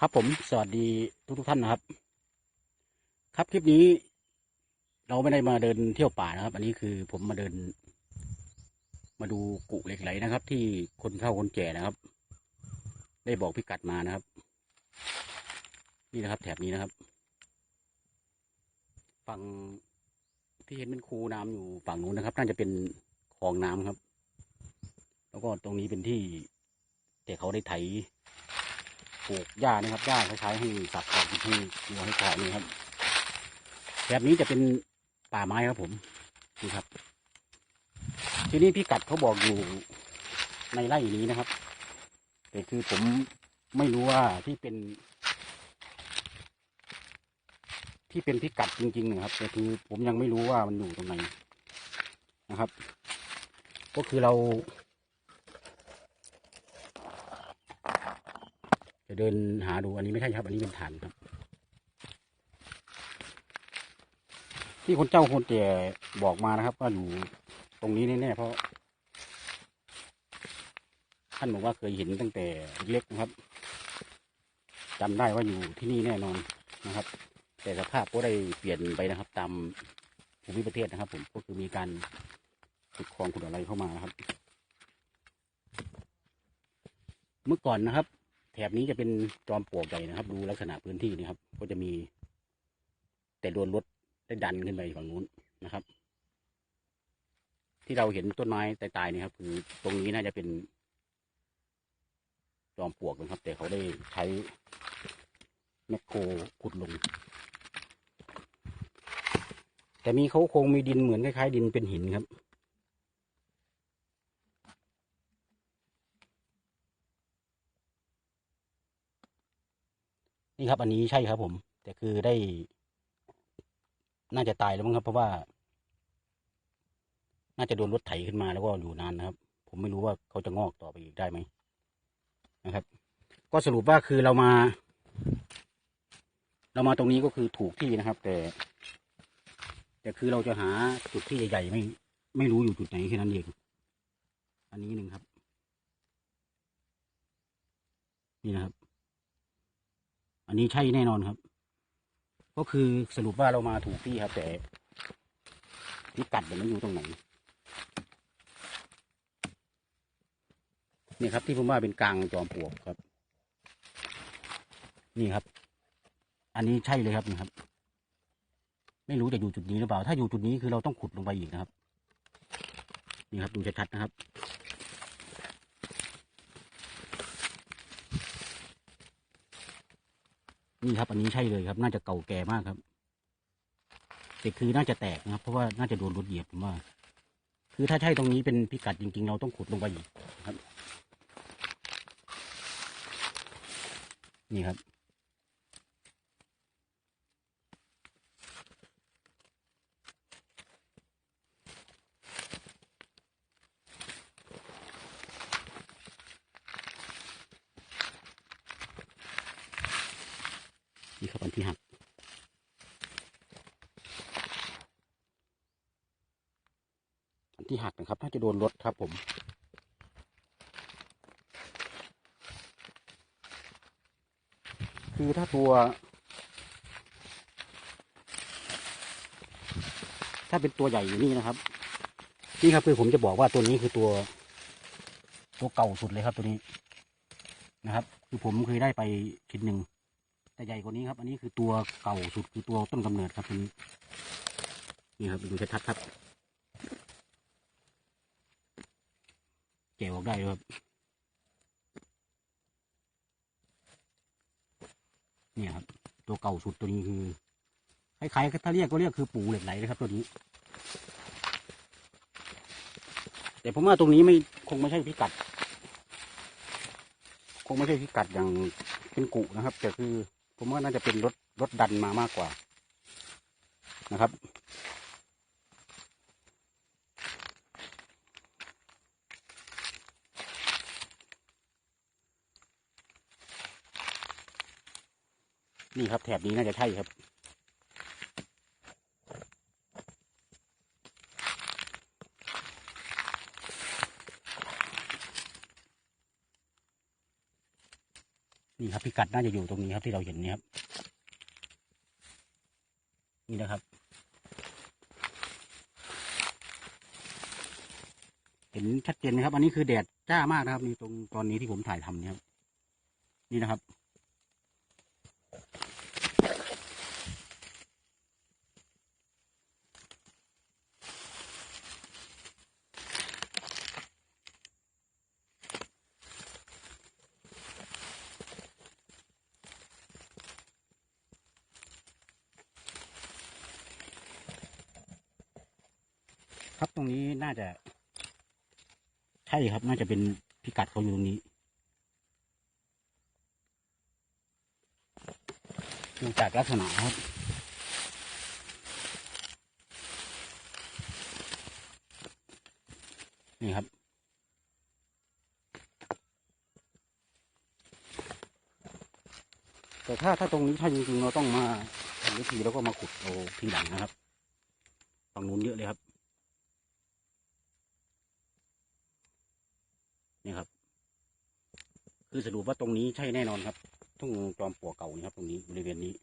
ครับผมสวัสดีทุกทุกท่านนะครับ ครับคลิปนี้ เราไม่ได้มาเดินเที่ยวป่านะครับ อันนี้คือผมมาเดิน มาดูกุเหล็กไหลนะครับ ที่คนเฒ่าคนแก่นะครับ ได้บอกพิกัดมานะครับ นี่นะครับ แถบนี้นะครับ ฝั่งที่เห็นเป็นคูน้ำอยู่ฝั่งนู้นนะครับ น่าจะเป็นคลองน้ำครับ แล้วก็ตรงนี้เป็นที่แต่เขาได้ไถ ปลูกหญ้านะครับหญ้าคล้ายๆให้สัตว์อให้วัวให้ควายนี่ครับ แบบนี้จะเป็นป่าไม้ครับผมนี่ครับ ทีนี้พี่กัดเขาบอกอยู่ในไร่นี้นะครับ แต่คือผมไม่รู้ว่าที่เป็น ที่เป็นพิกัดจริงๆนะครับ แต่คือผมยังไม่รู้ว่ามันอยู่ตรงไหนนะครับ ก็คือเรา จะเดินหาดูอันนี้ไม่ใช่ครับ อันนี้เป็นฐานครับ ที่คนเจ้าคนแก่บอกมานะครับ ว่าอยู่ตรงนี้แน่ๆเพราะ ท่านบอกว่าเคยเห็นตั้งแต่เล็กนะครับจำได้ว่าอยู่ที่นี่แน่นอนนะครับ แต่สภาพก็ได้เปลี่ยนไปนะครับ ตามภูมิประเทศนะครับ ผมก็คือมีการขุดคลองขุดอะไรเข้ามานะครับ เมื่อก่อนนะครับ แถบนี้จะเป็นจอมปลวกใหญ่นะครับ ดูลักษณะพื้นที่นี่ครับ ก็จะมี แต่โดนรถได้ดันขึ้นไปฝั่งนู้นนะครับ ที่เราเห็นต้นไม้ตายๆนี่ครับ คือตรงนี้น่าจะเป็น จอมปลวกนะครับ แต่เขาได้ใช้แมคโครขุดลง แต่มีเขาคงมีดินเหมือนคล้ายๆดินเป็นหินครับ นี่ครับ อันนี้ใช่ครับผม แต่คือได้ น่าจะตายแล้วมั้งครับ เพราะว่า น่าจะโดนรถไถขึ้นมาแล้วก็อยู่นานนะครับ ผมไม่รู้ว่าเขาจะงอกต่อไปอีกได้ไหมนะครับ ก็สรุปว่าคือเรามา เรามาตรงนี้ก็คือถูกที่นะครับ แต่ แต่คือเราจะหาจุดที่ใหญ่ๆไม่ ไม่รู้อยู่จุดไหนแค่นั้นเองอันนี้หนึ่งครับ นี่นะครับ อันนี้ใช่แน่นอนครับ ก็คือสรุปว่าเรามาถูกที่ครับ แต่พิกัดเดี๋ยวมันอยู่ตรงไหนนี่ครับ ที่ผมว่าเป็นกลางจอมปลวกครับ นี่ครับ อันนี้ใช่เลยครับนี่ครับ ไม่รู้จะอยู่จุดนี้หรือเปล่า ถ้าอยู่จุดนี้คือเราต้องขุดลงไปอีกนะครับ นี่ครับดูชัดๆนะครับ นี่ครับ อันนี้ใช่เลยครับ น่าจะเก่าแก่มากครับแต่คือน่าจะแตกนะครับ เพราะว่าน่าจะโดนรถเหยียบผมว่า คือถ้าใช่ตรงนี้เป็นพิกัดจริง ๆ เราต้องขุดลงไปอีกครับ นี่ครับ นี่ครับอันที่หัก อัน ที่หักนะครับน่าจะโดนรถครับผมคือถ้าตัว ถ้าเป็นตัวใหญ่อยู่นี่นะครับนี่ครับคือผมจะบอกว่าตัวนี้คือตัว ตัวเก่าสุดเลยครับตัวนี้นะครับ คือผมเคยได้ไปชิ้นหนึ่งแต่ใหญ่กว่านี้ครับ อันนี้คือตัวเก่าสุดคือตัวต้นกำเนิดครับตัวนี้นี่ครับดูชัดๆครับ แกะออกได้ครับ เนี่ยครับ ตัวเก่าสุดตัวนี้คือคล้ายๆถ้าเรียกก็เรียกคือปูเหล็กไหลนะครับ ตัวนี้ แต่ผมว่าตรงนี้ไม่คงไม่ใช่พิกัด คงไม่ใช่พิกัดอย่างเป็นกุนะครับแต่คือ ผมว่าน่าจะเป็นรถรถดันมามากกว่านะครับ นี่ครับแถบนี้น่าจะใช่ครับ นี่ครับพิกัดน่าจะอยู่ตรงนี้ครับที่เราเห็นนี่ครับ นี่นะครับ เห็นชัดเจนไหมครับ อันนี้คือแดดจ้ามากนะครับ นี่ตรงตอนนี้ที่ผมถ่ายทำเนี่ยครับ นี่นะครับ ครับตรงนี้น่าจะ ใช่ครับ น่าจะเป็นพิกัดเขาอยู่ตรงนี้ดูจากลักษณะครับ นี่ครับ แต่ถ้าถ้าตรงนี้ถ้าจริงๆเราต้องมาทำวิธีแล้วก็มาขุดเอาทีหลังนะครับฝั่งนู้นเยอะเลยครับ นี่ครับ คือสรุปว่าตรงนี้ใช่แน่นอนครับทุ่งจอมปลวกเก่านี่ครับ ตรงนี้บริเวณนี้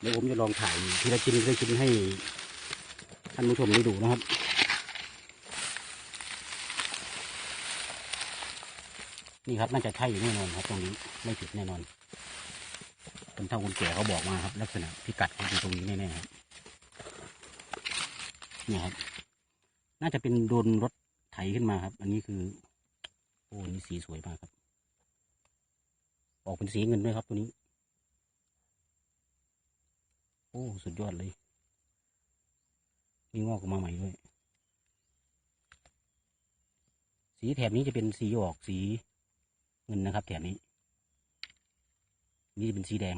เดี๋ยวผมจะลองถ่ายทีละชิ้นทีละชิ้นให้ท่านผู้ชมได้ดูนะครับนี่ครับน่าจะใช่แน่นอนครับ ตรงนี้ไม่ผิดแน่นอนคนเฒ่าคนแก่เขาบอกมาครับ ลักษณะพิกัดเขาอยู่ตรงนี้แน่ๆครับ นี่ครับ น่าจะเป็นโดนรถไถขึ้นมาครับ อันนี้คือโอ้นี่สีสวยมากครับ ออกเป็นสีเงินด้วยครับตัวนี้ โอ้สุดยอดเลยมีงอกออกมาใหม่ด้วย สีแถบนี้จะเป็นสีออกสีเงินนะครับ แถบนี้ นี่จะเป็นสีแดง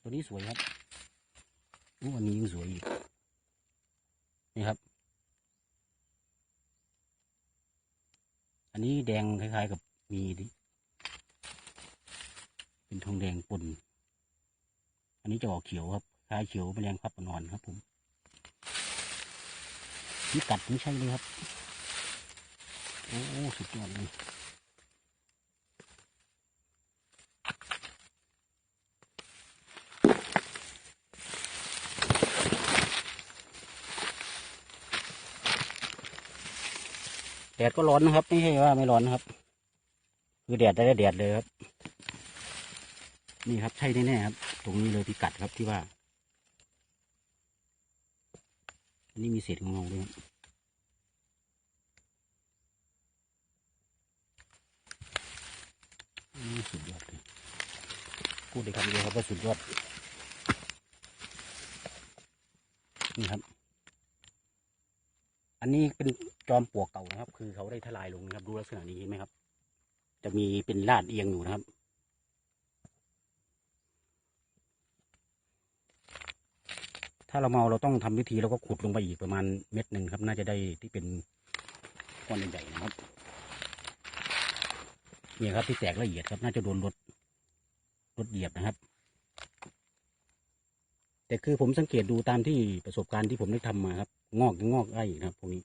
ตัวนี้สวยครับโอ้อันนี้ยิ่งสวยอีก นี่ครับ อันนี้แดงคล้ายๆกับมีดิ เป็นทองแดงปนอันนี้จะออกเขียวครับ คล้ายเขียวแมลงพับนอนครับผม นี่กัดไม่ใช่เลยครับ โอ้ สุดยอดเลย แดดก็ร้อนนะครับ ไม่ใช่ว่าไม่ร้อนนะครับ คือแดดได้แดดเลยครับ นี่ครับใช่แน่ๆครับ ตรงนี้เลยพิกัดครับที่ว่า อันนี้มีเศษเงๆด้วยครับสุดยอดเลยพูดเลยครับเดียวครับว่าสุดยอด นี่ครับ อันนี้เป็นจอมปลวกเก่านะครับ คือเขาได้ทลายลงนะครับ ดูลักษณะนี้เห็นไหมครับ จะมีเป็นลาดเอียงอยู่นะครับ ถ้าเราเมาเราต้องทำวิธีแล้วก็ขุดลงไปอีกประมาณเม็ดหนึ่งครับ น่าจะได้ที่เป็นก้อนใหญ่ๆนะครับเนี่ยครับที่แตกละเอียดครับ น่าจะโดนรถรถเหยียบนะครับ แต่คือผมสังเกตดูตามที่ประสบการณ์ที่ผมได้ทำมาครับ งอกยังงอกได้อีกนะครับพวกนี้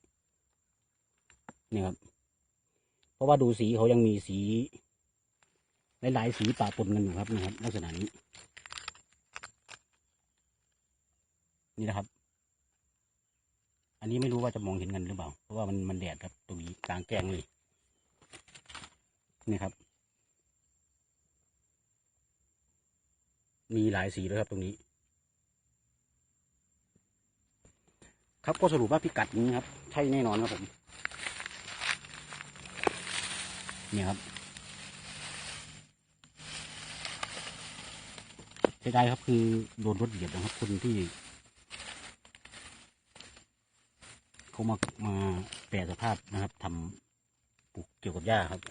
เนี่ยครับ เพราะว่าดูสีเขายังมีสีหลายๆสีปะปนกันอยู่ครับนะครับ ลักษณะนี้ นี่นะครับ อันนี้ไม่รู้ว่าจะมองเห็นกันหรือเปล่า เพราะว่ามันมันแดดครับตรงนี้กลางแกงเลยนี่ครับมีหลายสีด้วยครับตรงนี้ ครับก็สรุปว่าพิกัดนี้ครับ ใช่แน่นอนครับผมเนี่ยครับเสียดายครับคือโดนรถเหยียบนะครับคนที่เขามามาแปรสภาพนะครับทำปลูกเกี่ยวกับหญ้าครับ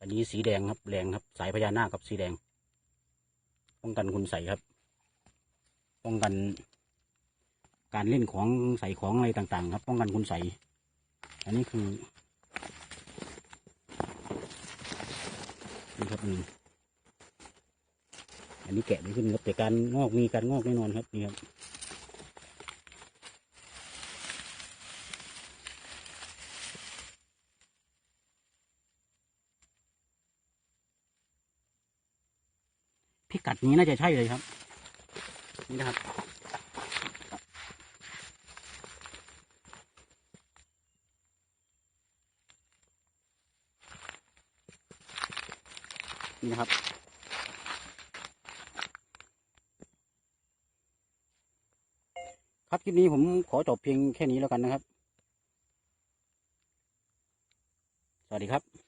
อันนี้สีแดงครับแรงครับ สายพญานาคครับสีแดง ป้องกันคุณใสครับ ป้องกัน การเล่นของใส่ของอะไรต่างๆ ครับ ป้องกันคุณใส่อันนี้คือนี่ครับนี่อันนี้แกะไม่ขึ้นครับแต่การงอกมีการงอกแน่นอนครับนี่ครับพิกัดนี้น่าจะใช่เลยครับ นี่นะครับ นะครับ ครับคลิปนี้ผมขอจบเพียงแค่นี้แล้วกันนะครับ สวัสดีครับ